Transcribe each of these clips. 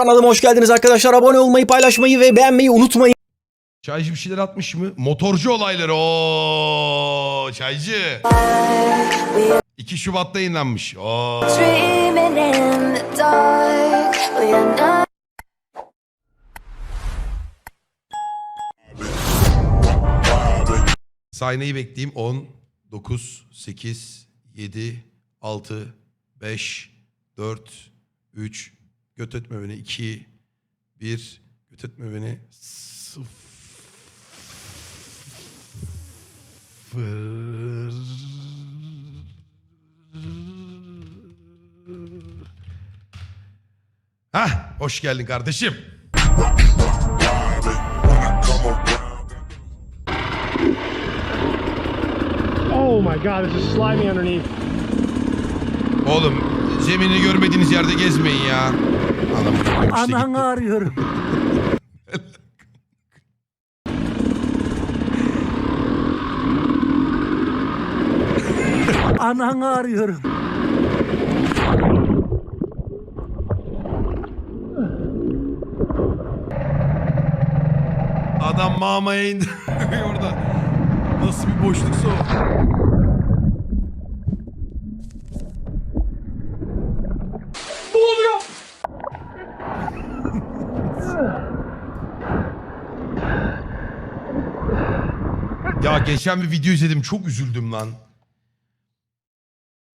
Kanalıma hoş geldiniz arkadaşlar. Abone olmayı, paylaşmayı ve beğenmeyi unutmayın. Çaycı bir şeyler atmış mı? Motorcu olayları. Oo, çaycı. 2 Şubat'ta yayınlanmış. Oo. Sahneyi bekleyeyim. 10, 9, 8, 7, 6, 5, 4, 3, göt etme beni. 2, 1, göt etme beni. 0. Hah, hoş geldin kardeşim. Oh my god, this is slimy underneath. Oğlum zemini görmediğiniz yerde gezmeyin ya. Anam işte gitti. Ananı arıyorum. Ananı arıyorum. Adam mamaya indi orada. Nasıl bir boşluksa o. Ya geçen bir video izledim çok üzüldüm lan.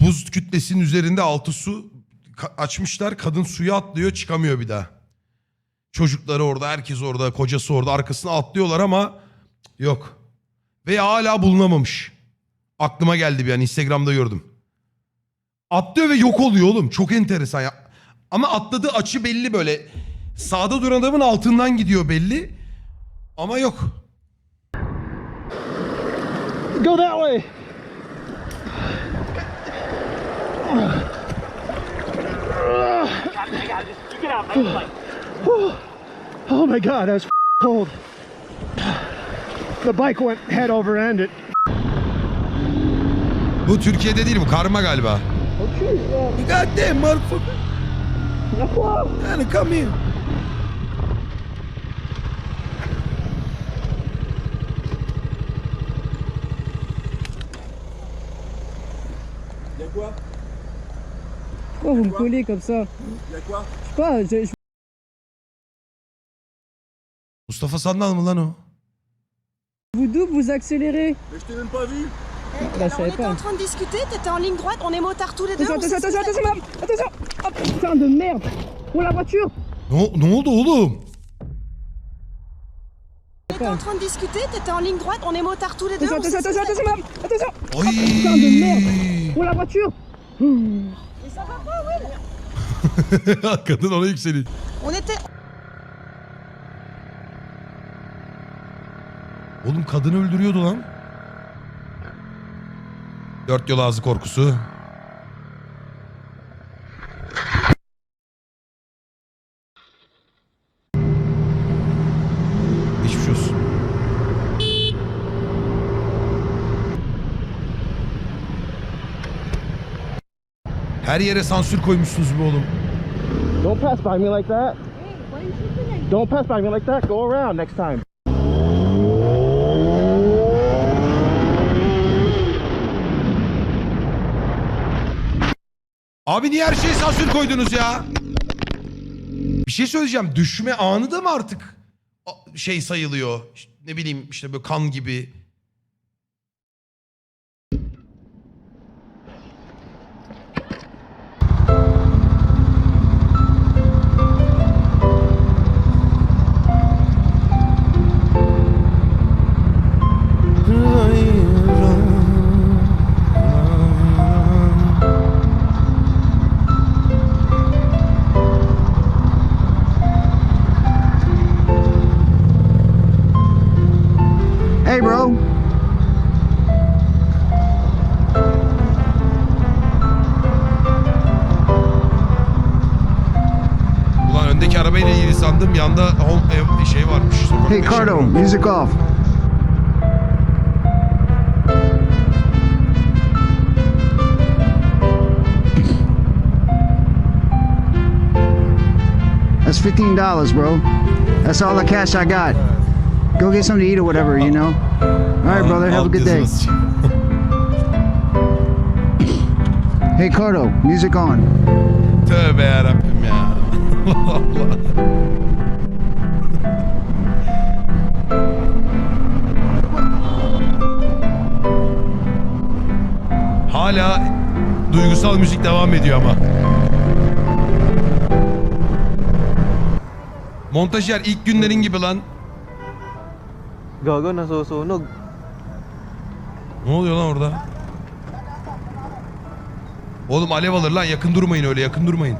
Buz kütlesinin üzerinde altı su açmışlar kadın suya atlıyor çıkamıyor bir daha. Çocukları orada herkes orada kocası orada arkasına atlıyorlar ama yok. Ve hala bulunamamış. Aklıma geldi bir an Instagram'da gördüm. Atlıyor ve yok oluyor oğlum çok enteresan ya. Ama atladığı açı belli böyle. Sağda duran adamın altından gidiyor belli. Ama yok. Go that way. Oh my god, that's cold. The bike went head over end. It. Bu Türkiye'de değil bu karma galiba. God damn motherfucker. Yani come here. Pourquoi vous me collez comme ça? Y'a quoi? Je sais pas, je- je- Mustafa Sandal mı lan o? vous double, vous accélérez. Mais je t'ai même pas vu Bah, je Alors, on savais était pas. en train de discuter, t'étais en ligne droite, on est motards tous les deux. Attention, on attention, attention, attention, madame Attention Oh putain de merde Oh la voiture Ne, ne oldu oğlum? On était en train de discuter, t'étais en ligne droite, on est motards tous les deux. Attention, on attention, attention, attention, madame Attention Ay. putain de merde Oh la voiture Mais Kadın ona yükseliyor. On était. Oğlum kadını öldürüyordu lan. Dört yol ağzı korkusu. Her yere sansür koymuşsunuz bu oğlum. Don't pass by me like that. Don't pass by me like that. Go around next time. Abi niye her şeye sansür koydunuz ya? Bir şey söyleyeceğim. Düşme anı da mı artık şey sayılıyor? Ne bileyim işte böyle kan gibi. Öndeki arabayla ilgili sandım. Yanda home, ev, şey varmış. Sokak Hey. Cardo, music off. That's fifteen dollars, bro. That's all the cash I got. Go get something to eat or whatever, you know. All right, brother. Have a good day. Hey, Cardo, music on. Tövbe yarabbim ya. Allah Allah. Hala duygusal müzik devam ediyor ama. Montajer ilk günlerin gibi lan. Gago, nasusunog. Ne oluyor lan orada? Oğlum alev alır lan yakın durmayın öyle yakın durmayın.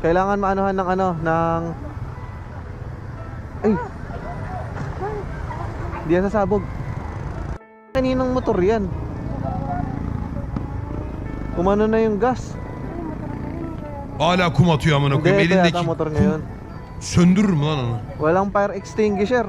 Kailangan maanuhan ng ano, ng... Ay! Di yan sasabog. Kaninang motor yan? Umano na yung gas. Hala kum atıyor amına Hindi, koyayım. ito yata Elindeki motor yun. söndürür mü lan onu? Walang fire extinguisher.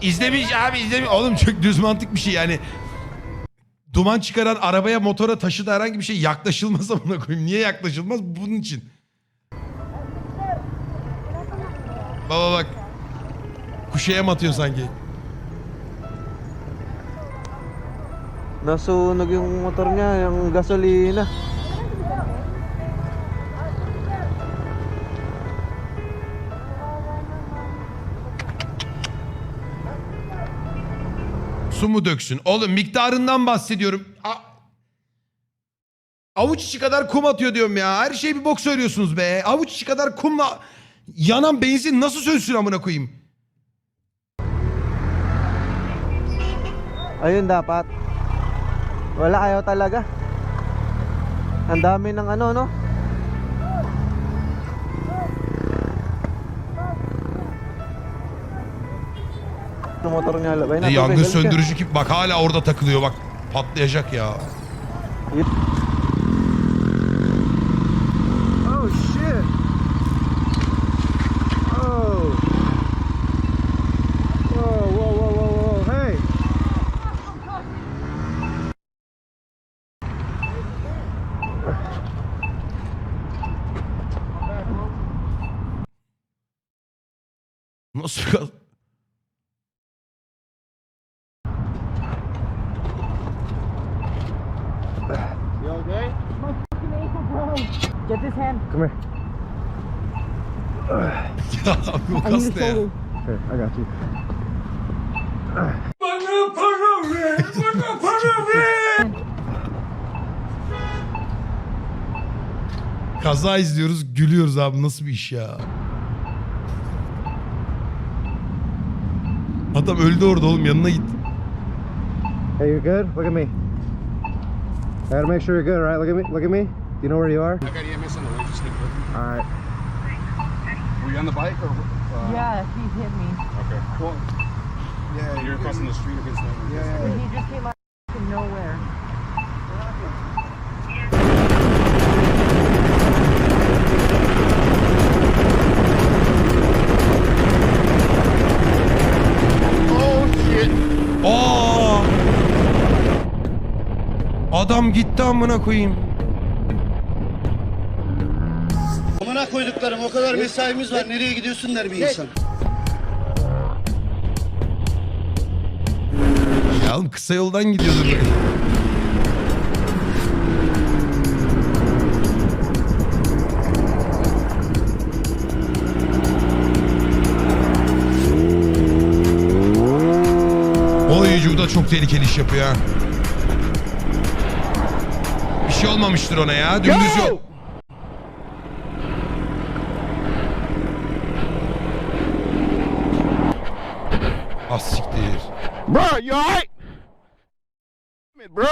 İzlemiş abi izlemiş. Oğlum çok düz mantık bir şey yani. Duman çıkaran arabaya motora taşıda herhangi bir şey yaklaşılmaz amına koyayım. Niye yaklaşılmaz? Bunun için. Baba bak. Kuşaya mı atıyor sanki? Nasunog yung motor niya, yung gasolina. Su mu döksün? Oğlum miktarından bahsediyorum. A- Avuç içi kadar kum atıyor diyorum ya. Her şey bir bok söylüyorsunuz be. Avuç içi kadar kumla yanan benzin nasıl sönsün amına koyayım? Ayun dapat. Wala ayaw talaga. Ang dami ng ano no. Yung motor niya labay E, na. yangın söndürücü gibi bak hala orada takılıyor bak. Patlayacak ya. Oh Nasıl kal? Come here. ya abi o kas ne ya? Here, I got you. Kaza izliyoruz gülüyoruz abi nasıl bir iş ya? Adam öldü orada oğlum yanına git. Hey, you good? Look at me. I gotta make sure you're good, all right? Look at me. Look at me. Do you know where you are? I got EMS on the way. Just. All right. Were you on the bike or? Uh, Yeah, he hit me. Okay. Well, yeah, you're crossing the street against that. Yeah, yeah, He just came out of nowhere. Adam gitti amına koyayım. Amına koyduklarım o kadar mesaimiz var. Nereye gidiyorsun der bir insan. Ya oğlum kısa yoldan gidiyordur. böyle. O oyuncu da çok tehlikeli iş yapıyor ha. Şey olmamıştır ona ya. Dümdüz yol. Ah siktir. Bro, you alright? Bro.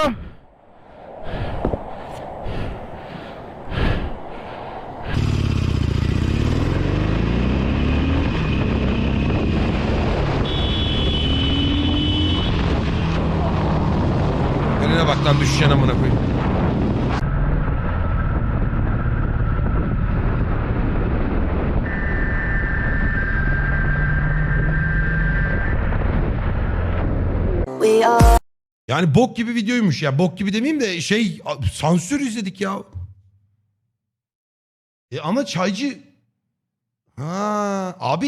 Önüne bak lan düşeceksin amına koyayım. We are Yani bok gibi videoymuş ya. Bok gibi demeyeyim de şey sansür izledik ya. E ama çaycı... Ha abi